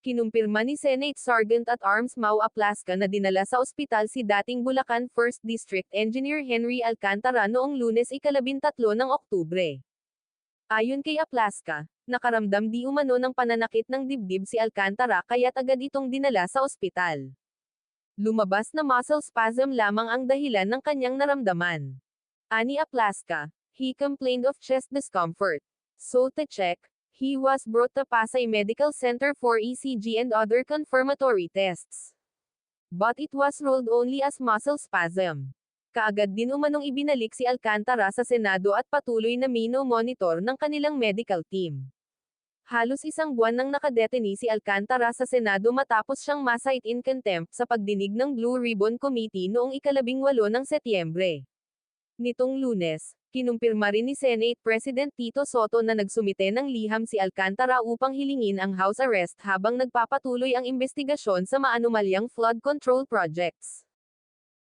Kinumpirma ni Senate Sergeant at Arms Mau Aplaska na dinala sa ospital si dating Bulacan 1st District Engineer Henry Alcantara noong lunes ikalabintatlo ng Oktubre. Ayon kay Aplaska, nakaramdam di umano ng pananakit ng dibdib si Alcantara kaya't agad itong dinala sa ospital. Lumabas na muscle spasm lamang ang dahilan ng kanyang naramdaman. Ani Aplaska, he complained of chest discomfort. So to check, he was brought to Pasay Medical Center for ECG and other confirmatory tests. But it was ruled only as muscle spasm. Kaagad din umanong ibinalik si Alcantara sa Senado at patuloy na mino-monitor ng kanilang medical team. Halos isang buwan nang nakadeteni si Alcantara sa Senado matapos siyang masight in contempt sa pagdinig ng Blue Ribbon Committee noong ikalabing walo ng Setyembre. Nitong lunes, kinumpirma rin ni Senate President Tito Soto na nagsumite ng liham si Alcantara upang hilingin ang house arrest habang nagpapatuloy ang investigasyon sa maanumalyang flood control projects.